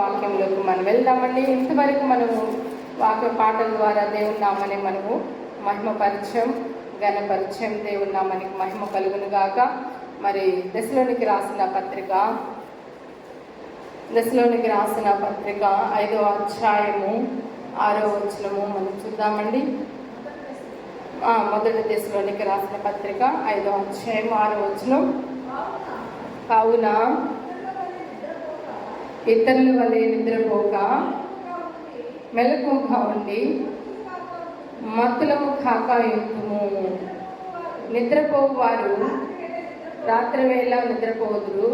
వాక్యంలోకి మనం వెళ్దామండి. ఇంతవరకు మనము వాక్య పాటల ద్వారా దేవుని నామని మనము మహిమపరిచయం ఘనపరిచయం దేవుని నామానికి మహిమ కలుగును గాక. మరి దశలోనికి రాసిన పత్రిక దశలోనికి రాసిన పత్రిక ఐదో అధ్యాయము ఆరో వచనము మనం చూద్దామండి. మొదటి దశలోనికి రాసిన పత్రిక ఐదో అధ్యాయం ఆరో వచనం. కావున ఇతరుల వలె నిద్రపోక మెలకుగా ఉండి మత్తులము కాక యుద్ధము నిద్రపోవారు రాత్రివేళ నిద్రపోదురు.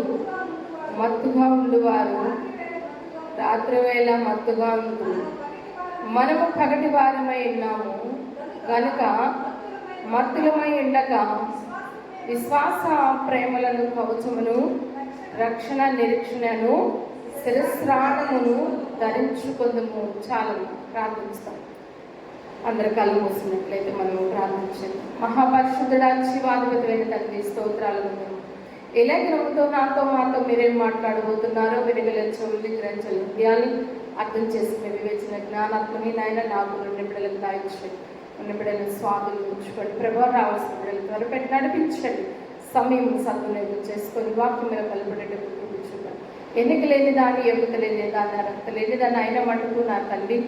మత్తుగా ఉండువారు రాత్రివేళ మత్తుగా ఉండు మనము పగటి వారమై ఉన్నాము. కనుక మత్తులమై ఉండగా విశ్వాస ప్రేమలను కవచమును రక్షణ నిరీక్షణను శిరస్రాణమును ధరించుకుందము. చాలా ప్రార్థిస్తాం. అందరు కళ్ళు మూసినట్లయితే మనం ప్రార్థించండి మహాపరిశుద్ధుడా శివాధిపతిమైన తండ్రి స్తోత్రాలను మేము ఎలా గ్రహంతో నాతో మాతో మీరేం మాట్లాడబోతున్నారో వినగల చెవుల్ని గ్రహించలు హృదయాన్ని అర్థం చేసుకునే వివేచన జ్ఞానాత్మని నాయన నాకు రెండు బిడ్డలకు దాయించండి. ఉన్న బిడ్డలను స్వాదులు ఉంచుకోండి. ప్రభావం రావాల్సిన బిడ్డలు త్వరపెట్టి నడిపించండి. సమయం సద్వినియోగం చేసుకొని వాక్యం మీద కలపడేటప్పుడు చూపించుకోండి ఎన్నిక లేని దాన్ని ఎన్నిక లేని దాన్ని అర్హత లేని దాన్ని అయిన మటుకు నా తల్లి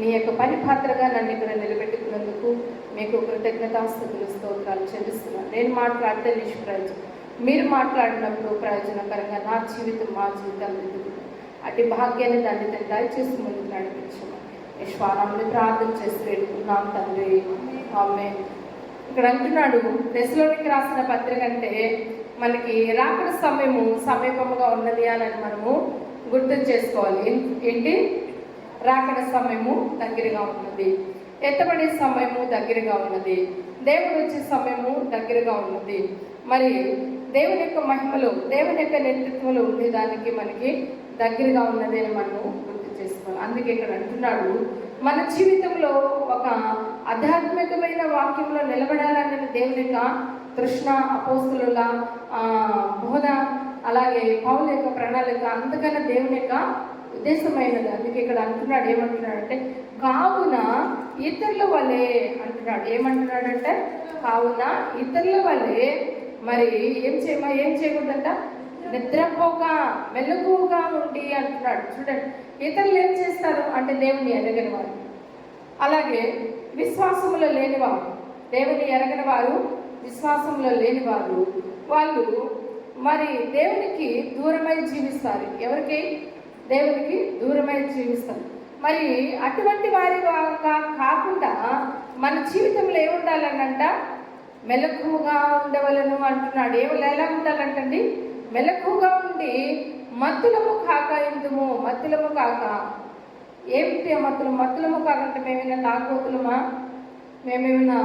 నీ యొక్క పని పాత్రగా నన్ను ఇక్కడ నిలబెట్టుకున్నందుకు మీకు కృతజ్ఞతాస్థుతులు స్తోత్రాలు చెల్లిస్తున్నాను. నేను మాట్లాడితే నిష్ప్రయోజనం. మీరు మాట్లాడినప్పుడు ప్రయోజనకరంగా నా జీవితం మా జీవితం ఎదుగుతుంది అటు భాగ్యాన్ని దాన్ని దయచేసి ముందుకు నడిపించమని విశ్వానాన్ని ప్రార్థన చేసి వేడుకున్నాం తండ్రి. ఆమె ఇక్కడ అంటున్నాడు దశలోనికి రాసిన పత్రిక అంటే మనకి రాకడ సమయము సమీపముగా ఉన్నది అని మనము గుర్తు చేసుకోవాలి. ఏంటి? రాకడ సమయము దగ్గరగా ఉన్నది. ఎత్తబడే సమయము దగ్గరగా ఉన్నది. దేవుడు వచ్చే సమయము దగ్గరగా ఉన్నది. మరి దేవుని యొక్క మహిమలు దేవుని యొక్క నేతృత్వంలో ఉండేదానికి మనకి దగ్గరగా ఉన్నది అని మనము గుర్తు చేసుకోవాలి. అందుకే ఇక్కడ అంటున్నాడు మన జీవితంలో ఒక ఆధ్యాత్మికమైన వాక్యంలో నిలబడాలనే దేవుని యొక్క తృష్ణ అపోస్తుల బోధ అలాగే పౌల యొక్క ప్రణాళిక అంతకన్నా దేవుని యొక్క ఉద్దేశమైనది. అందుకే ఇక్కడ అంటున్నాడు ఏమంటున్నాడంటే కావున ఇతరుల వలె అంటున్నాడు. ఏమంటున్నాడంటే కావున ఇతరుల వలె మరి ఏం చేయమా ఏం చేయకూడదంట? నిద్రపోగా మెలకువగా ఉండి అంటున్నాడు. చూడండి ఇతరులు ఏం చేస్తారు అంటే దేవుని ఎరగని వారు. అలాగే విశ్వాసములో లేనివారు దేవుని ఎరగని వారు విశ్వాసంలో లేనివారు వాళ్ళు మరి దేవునికి దూరమై జీవిస్తారు. ఎవరికి? దేవునికి దూరమై జీవిస్తారు. మరి అటువంటి వారి కా- కాకుండా మన జీవితంలో ఏముండాలనంట? మెలకువగా ఉండవలను అంటున్నాడు. ఏ ఎలా ఉండాలంటండి మెలకుగా ఉండి మత్తులము కాక ఎందుము? మత్తులము కాక. ఏమిటి మత్తులు? మత్తులము కాకంటే మేమైనా తాగుబోతులమా? మేమేమైనా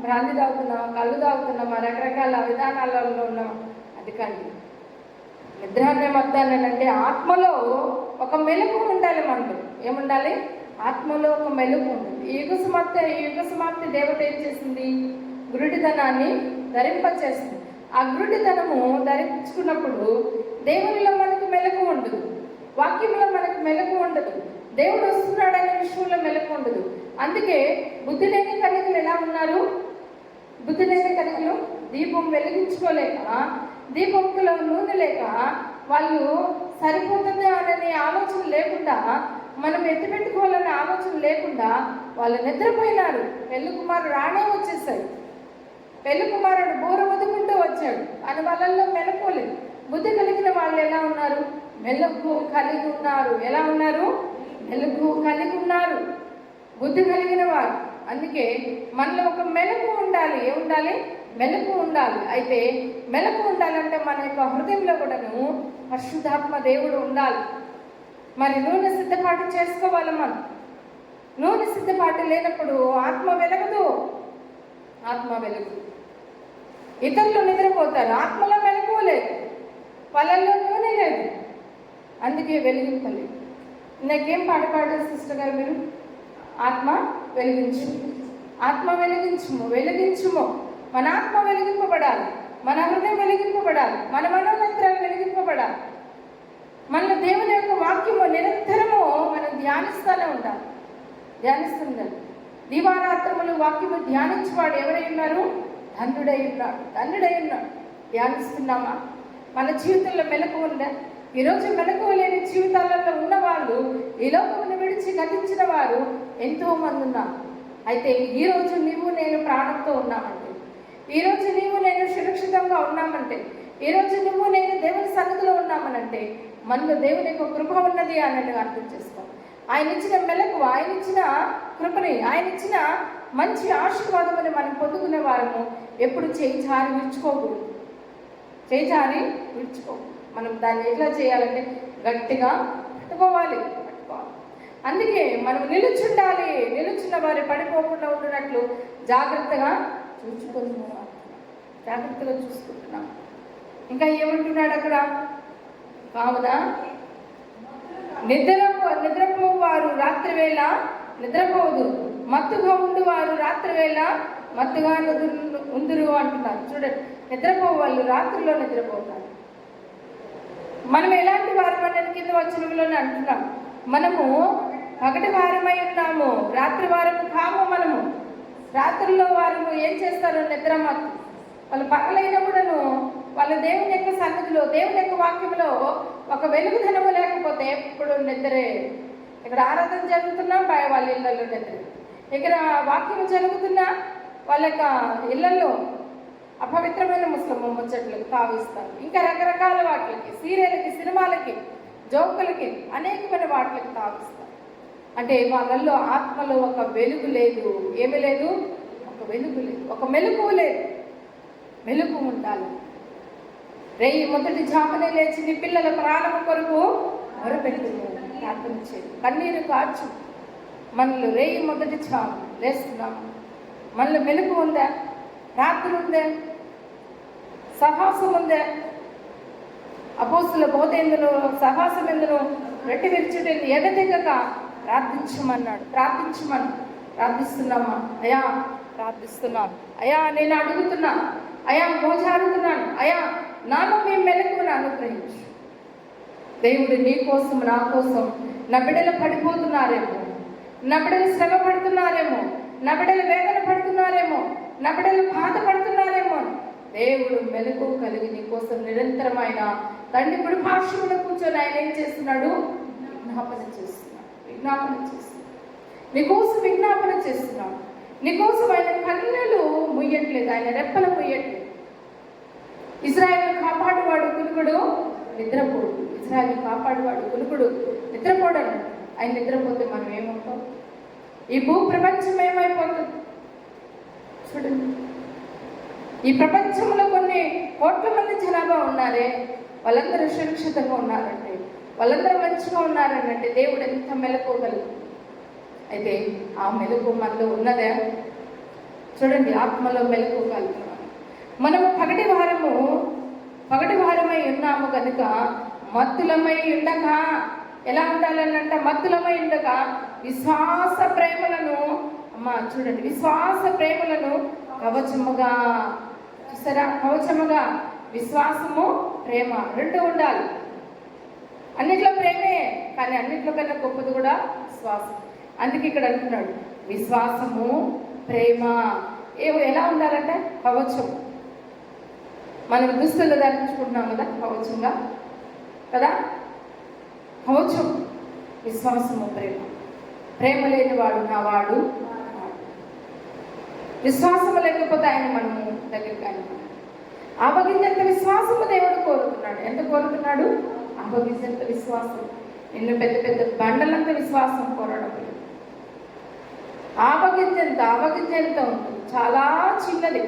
బ్రాంతి తాగుతున్నాం కళ్ళు తాగుతున్నామా? రకరకాల విధానాలలో ఉన్నాం. అది కానీ నిద్రాన్ని మత్తాన్ని అంటే ఆత్మలో ఒక మెలకు ఉండాలి మనకు. ఏముండాలి? ఆత్మలో ఒక మెలకు ఉంటుంది ఈ యుగ సమాప్తి ఈ యుగ సమాప్తి దేవత ఏం చేసింది? గురుడితనాన్ని ధరింపచేస్తుంది అగ్రుడితనము ధరించుకున్నప్పుడు దేవునిలో మనకు మెలకు ఉండదు. వాక్యంలో మనకు మెలకు ఉండదు. దేవుడు వస్తున్నాడనే విషయంలో మెలకు ఉండదు. అందుకే బుద్ధి లేని కన్యకలు ఎలా ఉన్నారు? బుద్ధి లేని కన్యకలు దీపం వెలిగించుకోలేక దీపంలో నూనె లేక వాళ్ళు సరిపోతుంది అనే ఆలోచన లేకుండా మనం ఎత్తిపెట్టుకోవాలనే ఆలోచన లేకుండా వాళ్ళు నిద్రపోయినారు. పెళ్ళి కుమారుడు రానే వచ్చేసాయి పెళ్ళి కుమారుడు బూర వదుకుంటూ వచ్చాడు. అని వాళ్ళల్లో మెలకోలేదు బుద్ధి కలిగిన వాళ్ళు ఎలా ఉన్నారు? మెలకు కలిగి ఉన్నారు. ఎలా ఉన్నారు? మెలకు కలిగి ఉన్నారు. బుద్ధి కలిగిన వారు. అందుకే మనలో ఒక మెలకు ఉండాలి. ఏ ఉండాలి? మెలకు ఉండాలి. అయితే మెలకు ఉండాలంటే మన యొక్క హృదయంలో కూడాను పరిశుద్ధాత్మ దేవుడు ఉండాలి. మరి నూనె సిద్ధపాటు చేసుకోవాలి మనం. నూనె సిద్ధపాటు లేనప్పుడు ఆత్మ వెలగదు. ఆత్మ వెలుగు ఇతరులు నిద్రపోతారు. ఆత్మలో మెలకువలేదు వాళ్ళల్లో నూనె లేదు. అందుకే వెలిగింపలేదు. నాకేం పాట పాడారు సిస్టర్ గారు మీరు? ఆత్మ వెలిగించు ఆత్మ వెలిగించుము. వెలిగించుము. మన ఆత్మ వెలిగింపబడాలి. మన హృదయం వెలిగింపబడాలి. మన మనోనేత్రాలు వెలిగింపబడాలి. మన దేవుని యొక్క వాక్యము నిరంతరము మనం ధ్యానిస్తూనే ఉండాలి. ధ్యానిస్తుండాలి. దీవారాత్రములు వాక్యము ధ్యానించేవాడు ఎవరై ఉన్నారు? ధనుడై ఉన్నాడు ధనుడై ఉన్నాడు ధ్యానిస్తున్నామా? మన జీవితంలో మెలకు ఉందా? ఈరోజు మెలకు లేని జీవితాలలో ఉన్న వాళ్ళు ఈ లోకమును విడిచి గతించిన వారు ఎంతో మంది ఉన్నారు. అయితే ఈరోజు నీవు నేను ప్రాణంతో ఉన్నామంటే ఈరోజు నీవు నేను సురక్షితంగా ఉన్నామంటే ఈరోజు నువ్వు నేను దేవుని సన్నిధిలో ఉన్నామనంటే మనలో దేవుని యొక్క కృప ఉన్నది అన్నట్టు అర్థం చేసుకో. ఆయన ఇచ్చిన మెలకు ఆయన ఇచ్చిన కృపని ఆయన ఇచ్చిన మంచి ఆశీర్వాదమని మనం పొందుకునే వారము ఎప్పుడు చేయి జారి విడుచుకోకూడదు చేయి జారి విడుచుకో మనం దాన్ని ఎట్లా చేయాలంటే గట్టిగా పట్టుకోవాలి పట్టుకోవాలి అందుకే మనం నిలుచుండాలి నిలుచున్న వారి పడిపోకుండా ఉండినట్లు జాగ్రత్తగా చూసుకుంటున్నాం. జాగ్రత్తగా చూసుకుంటున్నాం. ఇంకా ఏమంటున్నాడు అక్కడ? కావున నిద్ర నిద్రపోవారు రాత్రి వేళ నిద్రపోదు. మత్తుగా ఉండు వారు రాత్రి వేళ మత్తుగా ఉందిరు అంటున్నారు. చూడండి నిద్రపోవాళ్ళు రాత్రిలో నిద్రపోతారు. మనం ఎలాంటి వారం అనేది కింద వచనంలోనే అంటున్నాం. మనము పగటి వారమై ఉన్నాము. రాత్రి వారము కాము మనము. రాత్రిలో వారు ఏం చేస్తారు నిద్ర మత్తు వాళ్ళు పగలైనప్పుడును వాళ్ళ దేవుని యొక్క సన్నిధిలో దేవుని యొక్క వాక్యంలో ఒక వెలుగుదనము లేకపోతే ఎప్పుడు నిద్రే. ఇక్కడ ఆరాధన జరుగుతున్నా వాళ్ళ ఇళ్ళల్లో నిద్ర. ఇక్కడ వాక్యం జరుగుతున్నా వాళ్ళ యొక్క ఇళ్ళలో అపవిత్రమైన ముస్లిం ముచ్చట్లకు తావిస్తారు. ఇంకా రకరకాల వాటికి సీరియల్కి సినిమాలకి జోకులకి అనేకమైన వాటికి తావిస్తారు. అంటే వాళ్ళల్లో ఆత్మలో ఒక వెలుగు లేదు. ఏమి లేదు? ఒక వెలుగు లేదు. ఒక మెలుపు లేదు. మెలుపు ఉండాలి. రేయి మొదటి జామనే లేచి పిల్లల ప్రాణం కొరకు మొరపెట్టింది ప్రార్థన చేయదు కన్నీరు కాచు. మనలో రేయి మొదటి జాము. లేస్తున్నాము. మళ్ళీ మెలకు ఉందా? రాత్రి ఉందే? సహాసం ఉందే? అపోస్తుల బోధ ఎందును సహాసం ఎందును రెట్టి విరుచుట ఎడతెగక ప్రార్థించమన్నాడు. ప్రార్థించమని. ప్రార్థిస్తున్నామా? అయా ప్రార్థిస్తున్నాను. అయా నేను అడుగుతున్నా. అయా మోజాడుతున్నాను అయా నాలో మేము మెలకువను అనుగ్రహించు. దేవుడు నీ కోసం నా కోసం నా బిడ్డలు పడిపోతున్నారేమో. నా బిడ్డలు శ్రమ పడుతున్నారేమో నా బిడ్డలు వేదన పడుతున్నారేమో నా బిడ్డలు బాధపడుతున్నారేమో దేవుడు మెలకు కలిగి నీ కోసం ఆయన తండ్రి ఇప్పుడు పార్శ్వములో కూర్చొని ఆయన ఏం చేస్తున్నాడు? విజ్ఞాపన చేస్తున్నాడు. విజ్ఞాపన చేస్తున్నాడు. నీకోసం విజ్ఞాపన చేస్తున్నాడు. నీకోసం ఆయన కన్నులు ముయ్యట్లేదు ఆయన రెప్పలు ముయ్యట్లేదు. ఇజ్రాయెల్ కాపాడువాడు కునుకుడు నిద్రపోడు. ఇజ్రాయెల్ కాపాడువాడు కునుకుడు. నిద్రపోడు ఆయన నిద్రపోతే మనం ఏమవుతాం? ఈ భూ ప్రపంచం ఏమైపోతుంది? చూడండి. ఈ ప్రపంచంలో కొన్ని కోట్ల మంది జనాభా ఉన్నారే వాళ్ళందరూ సురక్షితంగా ఉన్నారంటే వాళ్ళందరూ మంచిగా ఉన్నారనంటే దేవుడు ఎంత మెలకోగలదు అయితే ఆ మెలకు మనలో ఉన్నదే? చూడండి ఆత్మలో మెలకోగలుగుతున్నాం మనము పగటి వారము పగటి వారమై ఉన్నాము కనుక మత్తులమై ఉండక ఎలా ఉండాలనంట మత్తులమై ఉండగా విశ్వాస ప్రేమలను అమ్మా చూడండి విశ్వాస ప్రేమలను కవచముగా చూసారా? కవచముగా విశ్వాసము ప్రేమ రెండు ఉండాలి. అన్నిట్లో ప్రేమే కానీ అన్నిట్లో కన్నా గొప్పది కూడా విశ్వాసం. అందుకే ఇక్కడ అంటున్నాడు విశ్వాసము ప్రేమ ఏ ఎలా ఉండాలంటే కవచం. మనం దుస్తులు ధరించుకుంటున్నాం కదా కవచంగా. కదా? కవచం విశ్వాసము ప్రేమ. ప్రేమ లేని వాడు నా వాడు. విశ్వాసము లేకపోతే ఆయన మనము దగ్గరికి ఆయన ఆపగించేంత విశ్వాసము దేవుడు కోరుతున్నాడు. ఎంత కోరుతున్నాడు? ఆపగించేంత విశ్వాసం. నిన్ను పెద్ద పెద్ద బండలంత విశ్వాసం కోరడం లేదు. ఆపగించేంత ఉంటుంది చాలా చిన్నది.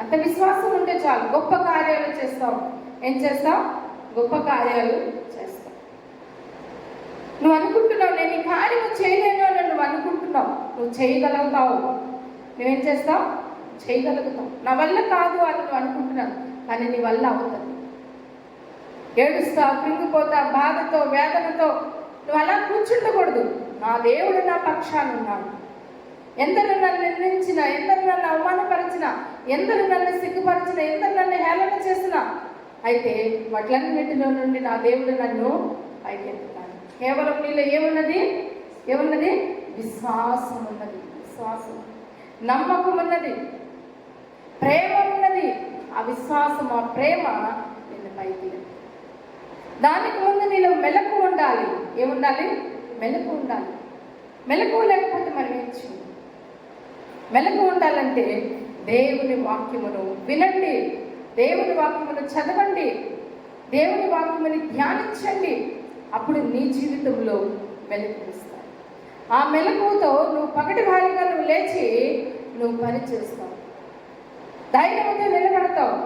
అంత విశ్వాసం ఉంటే చాలు. గొప్ప కార్యాలు చేస్తాం ఏం చేస్తాం గొప్ప కార్యాలు నువ్వు అనుకుంటున్నావు నేను ఈ కార్యం చేయలేను అని నువ్వు అనుకుంటున్నావు. నువ్వు చేయగలుగుతావు. నువ్వేం చేస్తావు? చేయగలుగుతావు. నా వల్ల కాదు అని నువ్వు అనుకుంటున్నావు కానీ నీ వల్ల అవుతుంది. ఏడుస్తా కృంగిపోతా బాధతో వేదనతో నువ్వు అలా కూర్చుండకూడదు. నా దేవుడు నా పక్షాన్ని ఉన్నాడు. ఎందరు నన్ను నిర్ణయించిన ఎందరు నన్ను అవమానపరిచిన ఎందరు నన్ను సిగ్గుపరిచిన ఎందరు నన్ను హేళన చేసిన అయితే వాటిలన్నిటిలో నుండి నా దేవుడు నన్ను పైకెత్తుతాను కేవలం నీలో ఏమున్నది? ఏమున్నది? విశ్వాసం ఉన్నది విశ్వాసం నమ్మకం ఉన్నది ప్రేమ ఉన్నది ఆ విశ్వాసం ఆ ప్రేమ నిన్ను పైకి దానికి ముందు నీలో మెలకు ఉండాలి. ఏముండాలి? మెలకు ఉండాలి. మెలకు లేకపోతే మనం ఏం మెలకు ఉండాలంటే దేవుని వాక్యమును వినండి. దేవుని వాక్యమును చదవండి. దేవుని వాక్యముని ధ్యానించండి. అప్పుడు నీ జీవితంలో మెలకువస్తాయి ఆ మెలకువతో నువ్వు పగటి భారీగా నువ్వు లేచి నువ్వు పని చేస్తావు. ధైర్యంతో నిలబడతావు.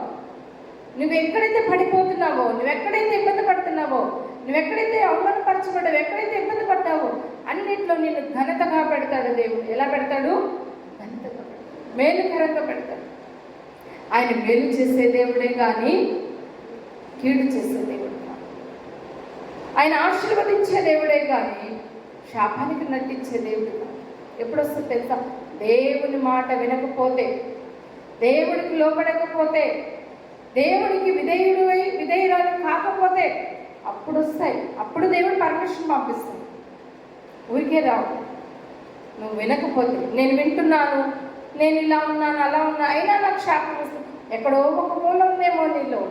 నువ్వు ఎక్కడైతే పడిపోతున్నావో నువ్వు ఎక్కడైతే ఇబ్బంది పడుతున్నావో నువ్వు ఎక్కడైతే అవమానపరచబడ్డావు ఎక్కడైతే ఇబ్బంది పడ్డావో అన్నింటిలో నిన్ను ఘనతగా పెడతాడు దేవుడు. ఎలా పెడతాడు? ఘనతగా మేలుకరంగా పెడతాడు. ఆయన మేలు చేసే దేవుడే కానీ కీడు చేసే దేవుడు ఆయన ఆశీర్వదించే దేవుడే కానీ శాపానికి నటించే దేవుడు కాదు. ఎప్పుడు వస్తుంది తెలుసా? దేవుని మాట వినకపోతే దేవుడికి లోపడకపోతే దేవుడికి విధేయుడు విధేయురాలు కాకపోతే అప్పుడు వస్తాయి అప్పుడు దేవుడు పర్మిషన్ పంపిస్తుంది ఊరికే రావు. నువ్వు వినకపోతే నేను వింటున్నాను నేను ఇలా ఉన్నాను అలా ఉన్నా అయినా నాకు శాపం వస్తుంది. ఎక్కడో ఒక మూలం ఉందేమో నీలో.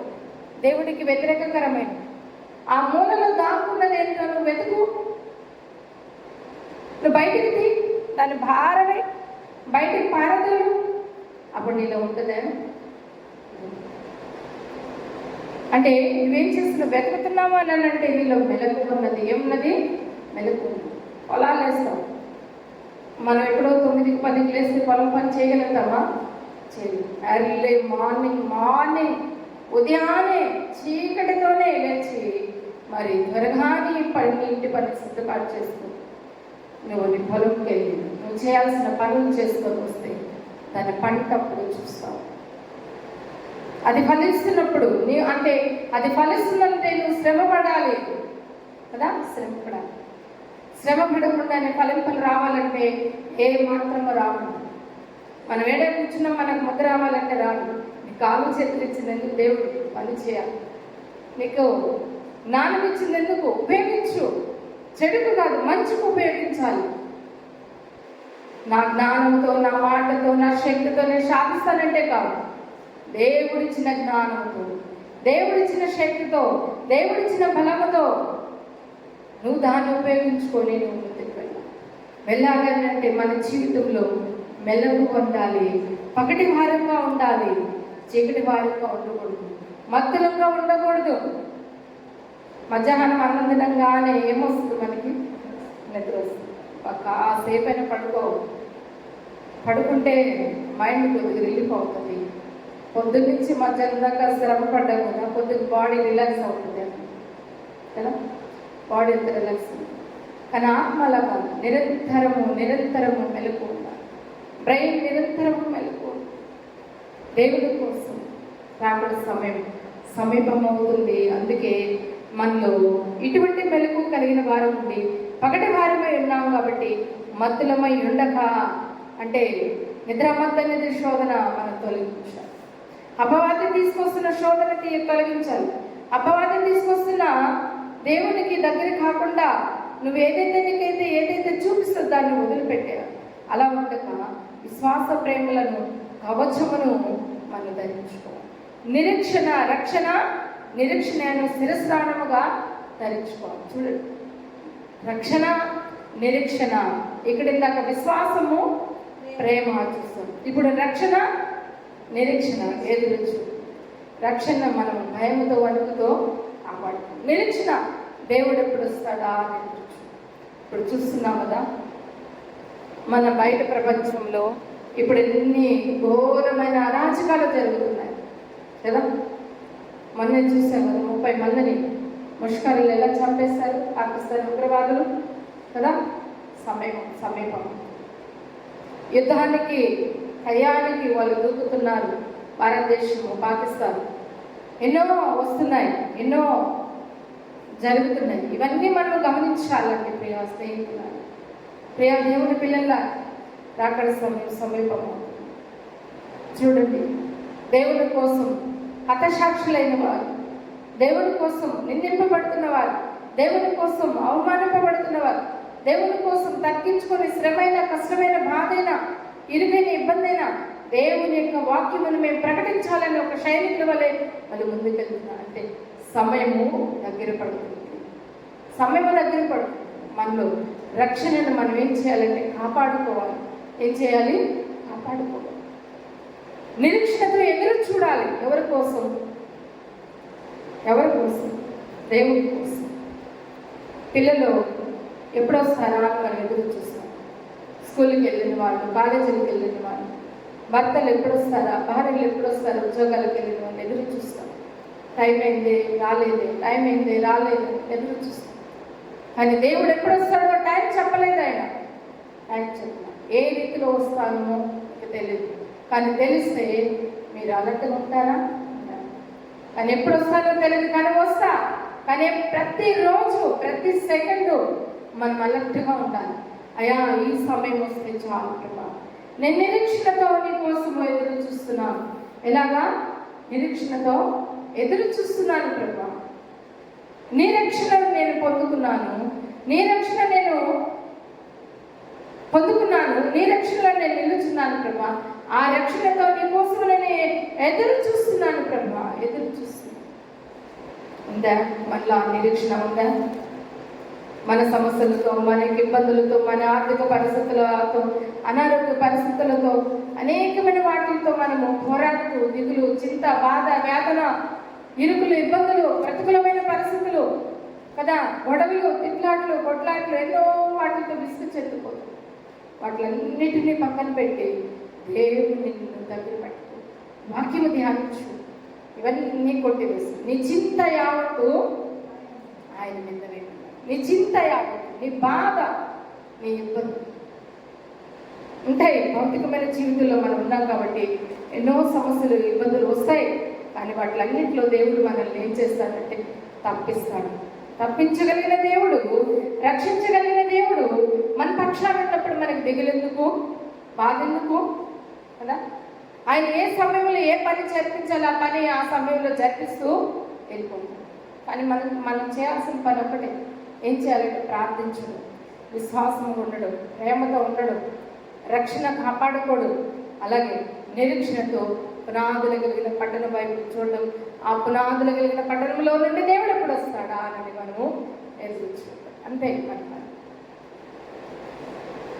దేవుడికి వ్యతిరేకకరమైనది. ఆ మూలలో దాక్కున్నది ఏంటో నువ్వు వెతుకు. నువ్వు బయటికి తీ దాన్ని భారమే. బయటికి పారదోలు అప్పుడు నీలో ఉంటుందేమో? అంటే నువ్వేం చేస్తున్నావు? వెతుకుతున్నావు అని అంటే నీలో మెలకు ఉన్నది ఏమున్నది? మెలకు. పొలాలు వేస్తాం మనం ఎప్పుడో తొమ్మిదికి పదికి లేస్తే పొలం పని చేయగలుగుతామా? చేయలేదు ఎర్లీ మార్నింగ్ మార్నింగ్ ఉదయాన్నే చీకటితోనే లేచి మరి త్వరగానే పని ఇంటి పని సిద్ధపాటు చేసుకో. నువ్వు నీ పొలంకి వెళ్ళి నువ్వు చేయాల్సిన పనులు చేసుకొని వస్తే దాని పంట అప్పుడు చూస్తావు. అది ఫలిస్తున్నప్పుడు నీ అంటే అది ఫలిస్తుందంటే నువ్వు శ్రమ పడాలి కదా? శ్రమ పడాలి శ్రమ పడకుండానే ఫలింపలు రావాలంటే ఏ మాత్రము రావు. మనం ఏడే కూర్చున్నా మనకు ముద్ర రావాలంటే రాదు. నీ కాలు చేతులు ఇచ్చినందుకు దేవుడు పని చేయాలి. నీకు జ్ఞానం ఇచ్చినందుకు ఉపయోగించు. చెడుకు కాదు మంచుకు ఉపయోగించాలి. నా జ్ఞానంతో నా మాటతో నా శక్తితో నేను సాధిస్తానంటే కాదు. దేవుడిచ్చిన జ్ఞానంతో దేవుడిచ్చిన శక్తితో దేవుడిచ్చిన బలముతో నువ్వు దాన్ని ఉపయోగించుకొని నువ్వు ముందుకు వెళ్ళాలి అంటే మన జీవితంలో మెల్లగు ఉండాలి. పగటి భారంగా ఉండాలి. చీకటి భారంగా ఉండకూడదు. మత్తులంగా ఉండకూడదు. మధ్యాహ్నం అన్నం తినంగానే ఏమొస్తుంది మనకి? నిద్ర వస్తుంది. కాసేపైనా పడుకో పడుకుంటే మైండ్ కొద్దిగా రిలీఫ్ అవుతుంది. పొద్దున్న నుంచి మధ్యాహ్నం దాకా శ్రమ పడ్డాం కదా కొద్దిగా బాడీ రిలాక్స్ అవుతుంది. కదా? బాడీ ఎంత రిలాక్స్ అవుతుంది కానీ ఆత్మ అలా కాదు. నిరంతరము నిరంతరము మెలకు బ్రెయిన్ నిరంతరము మెలకు దేవుడి కోసం రాకడ సమయం సమీపం అవుతుంది అందుకే మనలో ఇటువంటి మెలకు కలిగిన వారం ఉండి పగటి వారమై ఉన్నాం కాబట్టి మత్తులమై ఉండక అంటే నిద్రమత్త నిద్ర శోధన మనం తొలగించాలి. అపవాదం తీసుకొస్తున్న శోధనకి తొలగించాలి. అపవాదం తీసుకొస్తున్న దేవునికి దగ్గర కాకుండా నువ్వు ఏదైతే నీకైతే ఏదైతే చూపిస్తుందో దాన్ని వదిలిపెట్టావు అలా ఉండక విశ్వాస ప్రేమలను కవచమును మనం ధరించుకోవాలి. నిరీక్షణ రక్షణ నిరీక్షణను శిరస్నానముగా ధరించుకోవాలి. చూడండి రక్షణ నిరీక్షణ. ఇక్కడ ఇందాక విశ్వాసము ప్రేమ చూస్తాం. ఇప్పుడు రక్షణ నిరీక్షణ ఎదురుచు. రక్షణ మనం భయముతో వణుకుతో కాపాడుతాం. నిరీక్షణ దేవుడు ఎప్పుడు వస్తాడా అని ఇప్పుడు చూస్తున్నాం కదా మన బయట ప్రపంచంలో ఇప్పుడు ఎన్ని ఘోరమైన అరాచకాలు జరుగుతున్నాయి. కదా? మొన్న చూసాం కదా ముప్పై మందిని ముష్కరులు ఎలా చంపేస్తారు పాకిస్తాన్ ఉగ్రవాదులు కదా? సమీపం సమీపం. యుద్ధానికి టయానికి వాళ్ళు దూకుతున్నారు భారతదేశము పాకిస్తాన్. ఎన్నో వస్తున్నాయి ఎన్నో జరుగుతున్నాయి. ఇవన్నీ మనం గమనించాలండి ప్రియ స్నేహితులారా. ప్రియ దేవుని పిల్లల రాకడ సమయం సమీపము. చూడండి దేవుని కోసం హతసాక్షులైన వారు దేవుని కోసం నిందింపబడుతున్న వారు దేవుని కోసం అవమానింపబడుతున్నవారు దేవుని కోసం తగ్గించుకొని శ్రమైన కష్టమైన బాధైన ఇరుగైన ఇబ్బందైనా దేవుని యొక్క వాక్యమును మేము ప్రకటించాలని ఒక సైనికుల వలె వాళ్ళు ముందుకెళ్తున్నారు. అంటే సమయము దగ్గర పడుతుంది. సమయము దగ్గర పడుతుంది. మనలో రక్షణను మనం ఏం చేయాలంటే కాపాడుకోవాలి. ఏం చేయాలి? కాపాడుకోవాలి. నిరీక్షణతో ఎదురు చూడాలి ఎవరి కోసం? ఎవరి కోసం? దేవుడి కోసం. పిల్లలు ఎప్పుడొస్తారా అని మనం ఎదురు చూస్తాం. స్కూల్కి వెళ్ళిన వాళ్ళు కాలేజీకి వెళ్ళిన వాళ్ళు భర్తలు ఎప్పుడొస్తారా భార్యలు ఎప్పుడొస్తారా ఉద్యోగాలకు వెళ్ళిన వాళ్ళు ఎదురు చూస్తాం. టైం అయింది రాలేదే టైం అయింది రాలేదు ఎదురు చూస్తాం. కానీ దేవుడు ఎప్పుడొస్తాడో టైం చెప్పలేదు ఆయన. టైం చెప్పిన. ఏ రీతిలో వస్తానో తెలియదు కానీ తెలిస్తే మీరు అలర్ట్గా ఉంటారా? కానీ ఎప్పుడు వస్తారో తెలియదు కానీ వస్తా. కానీ ప్రతిరోజు ప్రతి సెకండు మనం అలర్ట్గా ఉండాలి. అయ్యా ఈ సమయం వస్తే చాలు ప్రభా. నేను నిరీక్షణతో నీ కోసం ఎదురు చూస్తున్నాను. ఎలాగా? నిరీక్షణతో ఎదురు చూస్తున్నాను ప్రభా. నీ రక్షణ నేను పొందుకున్నాను. నీ రక్షణ నేను పొందుకున్నాను. నీ రక్షణలో నేను నిలుచున్నాను. ఆ రక్షణతో నీ కోసం నేను ఎదురు చూస్తున్నాను ప్రభా ఎదురు చూస్తున్నాను. ఉందా? మళ్ళా నిరీక్షణ ఉందా? మన సమస్యలతో మన ఇబ్బందులతో మన ఆర్థిక పరిస్థితులతో అనారోగ్య పరిస్థితులతో అనేకమైన వాటితో మనము పోరాడుతూ దిగులు చింత బాధ వేదన ఇరుకులు ఇబ్బందులు ప్రతికూలమైన పరిస్థితులు కదా? గొడవలు తిట్లాట్లు కొట్లాట్లు ఎన్నో వాటితో విసుగు చెందుకోదు వాటిలన్నిటినీ పక్కన పెట్టి దేవుని నిన్ను దగ్గర పెట్టుకో వాక్యము ధ్యానించు. ఇవన్నీ కొట్టివేసి నీ చింత యావత్తు ఆయన మీద నీ చింత యావత్తు నీ బాధ నీ ఇబ్బంది. ఉంటాయి. భౌతికమైన జీవితంలో మనం ఉన్నాం కాబట్టి ఎన్నో సమస్యలు ఇబ్బందులు వస్తాయి. కానీ వాటిలన్నింటిలో దేవుడు మనల్ని ఏం చేస్తాడంటే తప్పిస్తాడు. తప్పించగలిగిన దేవుడు రక్షించగలిగిన దేవుడు మన పక్షాలు ఉన్నప్పుడు మనకి దిగులెందుకు? బాధ ఎందుకు కదా? ఆయన ఏ సమయంలో ఏ పని జరిపించాలి ఆ పని ఆ సమయంలో జరిపిస్తూ వెళ్ళిపోతుంది కానీ మనం మనం చేయాల్సిన పని ఒకటే ఏం చేయాలంటే ప్రార్థించడం విశ్వాసంగా ఉండడం ప్రేమతో ఉండడం రక్షణ కాపాడుకోడు అలాగే నిరీక్షణతో పునాదులు కలిగిన పట్టణం వైపు చూడడం. ఆ పునాదులు కలిగిన పట్టణంలో నుండి దేవుడు ఎప్పుడు వస్తాడా అని మనము ఎదురు అంతే మన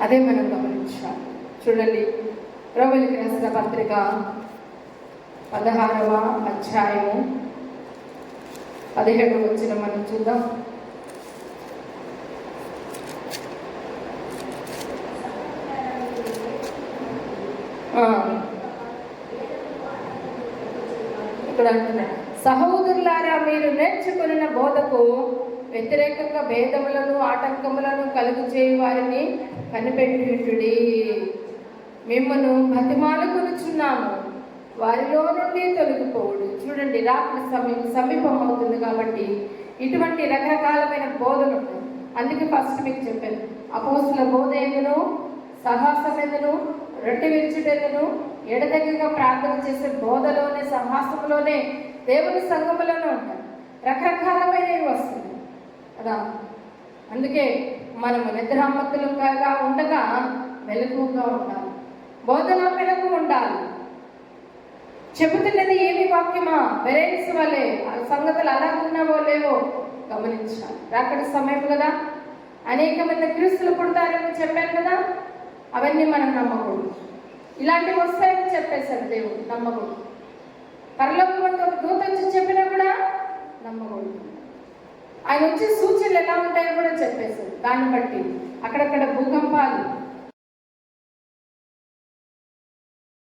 అదే మనం గమనించాలి. చూడండి రోగులకి రాసిన పత్రిక పదహారవ అధ్యాయము పదిహేడు వచ్చిన మనం చూద్దాం. ఇక్కడ అంటున్నాడు సహోదరులారా మీరు నేర్చుకున్న బోధకు వ్యతిరేకంగా భేదములను ఆటంకములను కలుగు చేయి వారిని కనిపెట్టుడి మిమ్మను బతిమాలకొనుచున్నాము వారిలో నుండి తొలగిపోవుడు. చూడండి రాత్రి సమయం సమీపం అవుతుంది కాబట్టి ఇటువంటి రకరకాలమైన బోధలు అందుకే ఫస్ట్ మీకు చెప్పాను. అపోసుల బోధ ఎందును? సహాసం ఎందును? రొట్టె విరుచుటెందును ఎడదగ్గగా ప్రార్థన చేసే బోధలోనే సహాసంలోనే దేవుని సంఘములోనే ఉంటాయి. రకరకాలమైనవి వస్తుంది కదా? అందుకే మనము నిద్రామత్తులుగా ఉండగా మెలకుగా ఉండాలి. బోధన మెలకు ఉండాలి. చెబుతున్నది ఏమి వాక్యమా? వెరైన్స్ వల్లే సంగతులు అలా ఉన్నావో లేవో గమనించాలి. రాకడి సమయం కదా? అనేక మంది క్రీస్తులు పుడతారని చెప్పాను కదా? అవన్నీ మనం నమ్మకూడదు. ఇలాంటివి వస్తాయని చెప్పేశారు దేవుడు. నమ్మకూడదు. పరలోకం అంటే ఒక దూత వచ్చి చెప్పినా కూడా నమ్మకూడదు. ఆయన వచ్చే సూచనలు ఎలా ఉంటాయో కూడా చెప్పేశారు. దాన్ని బట్టి అక్కడక్కడ భూకంపాలు